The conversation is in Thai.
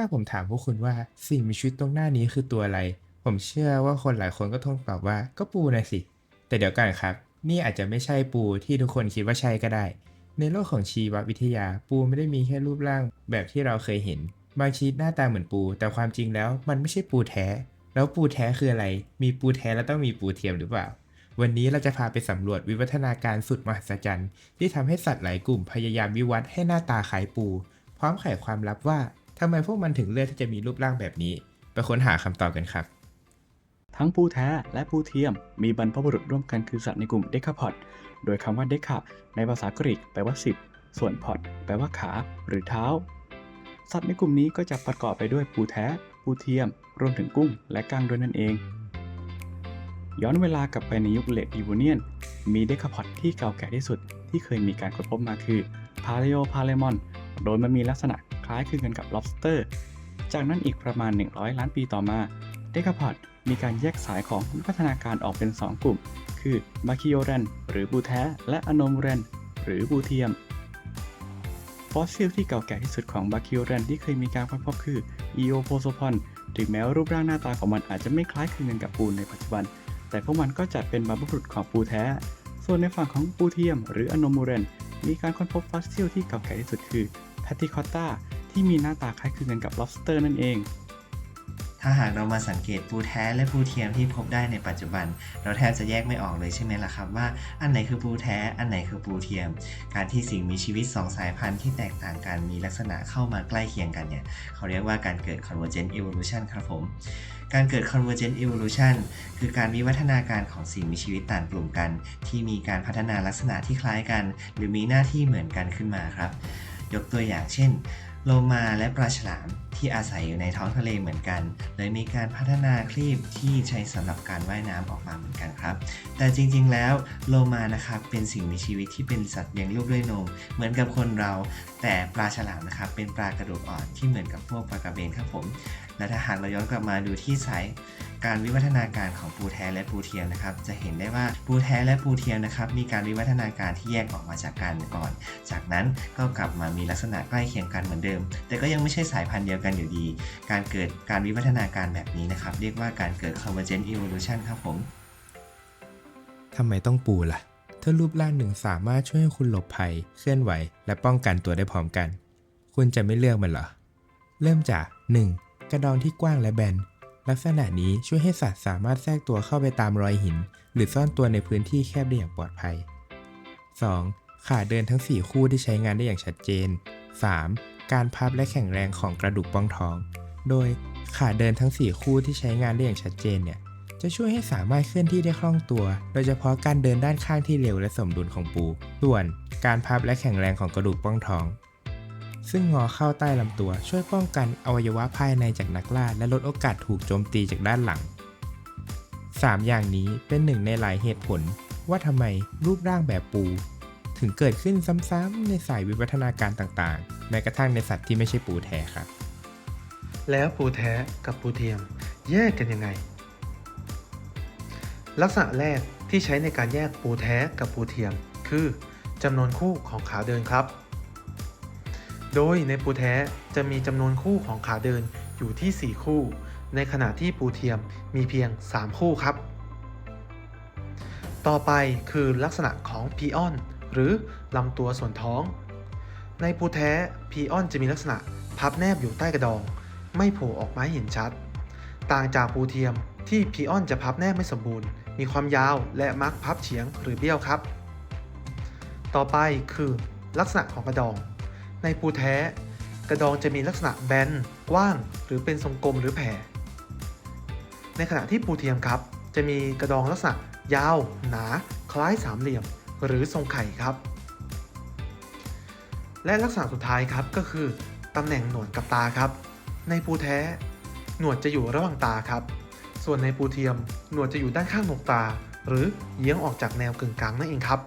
ถ้าผมถามพวกคุณว่าสิ่งมีชีวิตตรงหน้านี้คือตัวอะไร ผมเชื่อว่าคนหลายคนก็ต้องตอบว่าก็ปูนะสิ แต่เดี๋ยวกันครับ นี่อาจจะไม่ใช่ปูที่ทุกคนคิดว่าใช่ก็ได้ ในโลกของชีววิทยาปูไม่ได้มีแค่รูปร่างแบบที่เราเคยเห็น บางชนิดหน้าตาเหมือนปู แต่ความจริงแล้วมันไม่ใช่ปูแท้ แล้วปูแท้คืออะไร มีปูแท้แล้วต้องมีปูเทียมหรือเปล่าวันนี้เราจะพาไปสำรวจวิวัฒนาการสุดมหัศจรรย์ ที่ทำให้สัตว์หลายกลุ่มพยายามวิวัฒน์ให้หน้าตาคล้ายปู พร้อมไขความลับว่า ทำไมพวกมันถึงเลือกที่จะมีรูปร่างแบบนี้ ไปค้นหาคำตอบกันครับ ทั้งปูแท้และปูเทียมมีบรรพบุรุษร่วมกันคือสัตว์ในกลุ่มเดคาพอดโดยคำว่าเดคาในภาษากรีกแปลว่า10ส่วนพอดแปลว่าขาหรือเท้า สัตว์ในกลุ่มนี้ก็จะประกอบไปด้วยปูแท้ ปูเทียม รวมถึงกุ้ง และก้างด้วยนั่นเอง ย้อนเวลากลับไปในยุคเลดอีโวเนียน มีเดคาพอดที่เก่าแก่ที่สุดที่เคยมีการค้นพบมาคือพาเลโอพาเลมอน โดยมันมีลักษณะ ล้ายคลึงกันกับ lobster จากนั้นอีกประมาณ 100 ล้านปีต่อมา เดคาพอดมีการแยกสายของวิวัฒนาการออกเป็น 2 กลุ่ม คือบาคิโอเรนหรือบูแท้และอโนมูเรนหรือบูเทียม ฟอสซิลที่เก่าแก่ที่สุดของบาคิโอเรนที่เคยมีการค้นพบคืออีโอโพโซพอนถึงแม้วรูปร่างหน้าตาของมันอาจจะไม่คล้ายคลึงกันกับปูในปัจจุบัน แต่พวกมันก็จัดเป็นบรรพบุรุษของปูแท้ ส่วนในฝั่งของปูเทียม หรืออโนมูเรนมีการค้นพบฟอสซิลที่เก่าแก่ที่สุดคือแพตติคอตตา ที่มีหน้าตาคล้ายคลึงกันกับ lobster นั่นเอง ถ้าหากเรามาสังเกตปูแท้และปูเทียมที่พบได้ในปัจจุบัน เราแทบจะแยกไม่ออกเลยใช่ไหมล่ะครับว่าอันไหนคือปูแท้อันไหนคือปูเทียม การที่สิ่งมีชีวิต2สายพันธุ์ที่แตกต่างกันมีลักษณะเข้ามาใกล้เคียงกันเนี่ยเขาเรียกว่าการเกิด convergent evolution ครับผมการเกิด convergent evolution คือการวิวัฒนาการของสิ่งมีชีวิตต่างกลุ่มกัน ที่มีการพัฒนาลักษณะที่คล้ายกัน หรือมีหน้าที่เหมือนกันขึ้นมาครับ ยกตัวอย่างเช่น โลมาและปลาฉลามที่อาศัยอยู่ในท้องทะเลเหมือนกันเลยมีการพัฒนาครีบที่ใช้สำหรับการว่ายน้ำออกมาเหมือนกันครับ แต่จริงๆแล้วโลมานะครับเป็นสิ่งมีชีวิตที่เป็นสัตว์เลี้ยงลูกด้วยนม เหมือนกับคนเราแต่ปลาฉลามนะครับเป็นปลากระดูกอ่อนที่เหมือนกับพวกปลากระเบนครับผม และถ้าหากเราย้อนกลับมาดูที่สายการวิวัฒนาการของปูแท้และปูเทียมนะครับ จะเห็นได้ว่าปูแท้และปูเทียมนะครับ มีการวิวัฒนาการที่แยกออกมาจากกันก่อน จากนั้นก็กลับมามีลักษณะใกล้เคียงกันเหมือนเดิม แต่ก็ยังไม่ใช่สายพันธุ์เดียวกันอยู่ดี การเกิดการวิวัฒนาการแบบนี้นะครับ เรียกว่าการเกิด convergent evolution ครับผมทำไมต้องปูล่ะ ถ้ารูปร่างหนึ่งสามารถช่วยให้คุณหลบภัย เคลื่อนไหว และป้องกันตัวได้พร้อมกัน คุณจะไม่เลือกมันเหรอ เริ่มจาก 1. กระดองที่กว้างและแบน ลักษณะนี้ช่วยให้สัตว์สามารถแทรกตัวเข้าไปตามรอยหิน หรือซ่อนตัวในพื้นที่แคบได้อย่างปลอดภัย 2. ขาเดินทั้ง 4 คู่ที่ใช้งานได้อย่างชัดเจน 3. การพับและแข็งแรงของกระดูกป้องท้อง โดยขาเดินทั้ง 4 คู่ที่ใช้งานได้อย่างชัดเจนเนี่ย จะช่วยให้สามารถเคลื่อนที่ได้คล่องตัว โดยเฉพาะการเดินด้านข้างที่เร็วและสมดุลของปู ส่วนการพับและแข็งแรงของกระดูกป้องท้อง ซึ่งงอเข้าใต้ลำตัวช่วยป้องกันอวัยวะภายในจากนักล่าและลดโอกาสถูกโจมตีจากด้านหลัง 3 อย่างนี้เป็นหนึ่งในหลายเหตุผล ว่าทำไมรูปร่างแบบปู ถึงเกิดขึ้นซ้ำๆในสายวิวัฒนาการต่างๆ แม้กระทั่งในสัตว์ที่ไม่ใช่ปูแท้ครับแล้วปูแท้กับปูเทียมแยกกันยังไง ลักษณะแรกที่ใช้ในการแยกปูแท้กับปูเทียม คือจำนวนคู่ของขาเดินครับ โดยในปูแท้จะมีจำนวนคู่ของขาเดินอยู่ที่ 4 คู่ ในขณะที่ปูเทียมมีเพียง 3 คู่ครับ ต่อไปคือลักษณะของพีออน หรือลำตัวส่วนท้อง ในปูแท้พีออนจะมีลักษณะพับแนบอยู่ใต้กระดอง ไม่โผล่ออกมาให้เห็นชัด ต่างจากปูเทียมที่พีออนจะพับแนบไม่สมบูรณ์ มีความยาวและมักพับเฉียงหรือเบี้ยวครับ ต่อไปคือลักษณะของกระดอง ในปูแท้ กระดองจะมีลักษณะแบนกว้าง หรือเป็นทรงกลมหรือแผ่ ในขณะที่ปูเทียมครับ จะมีกระดองลักษณะยาว หนา คล้ายสามเหลี่ยม หรือทรงไข่ครับ และลักษณะสุดท้ายครับก็คือตำแหน่งหนวดกับตาครับ ในปูแท้ หนวดจะอยู่ระหว่างตาครับ ส่วนในปูเทียมหนวดจะอยู่ด้านข้างหนกตา หรือเยื้องออกจากแนวกึ่งกลางนั่นเองครับ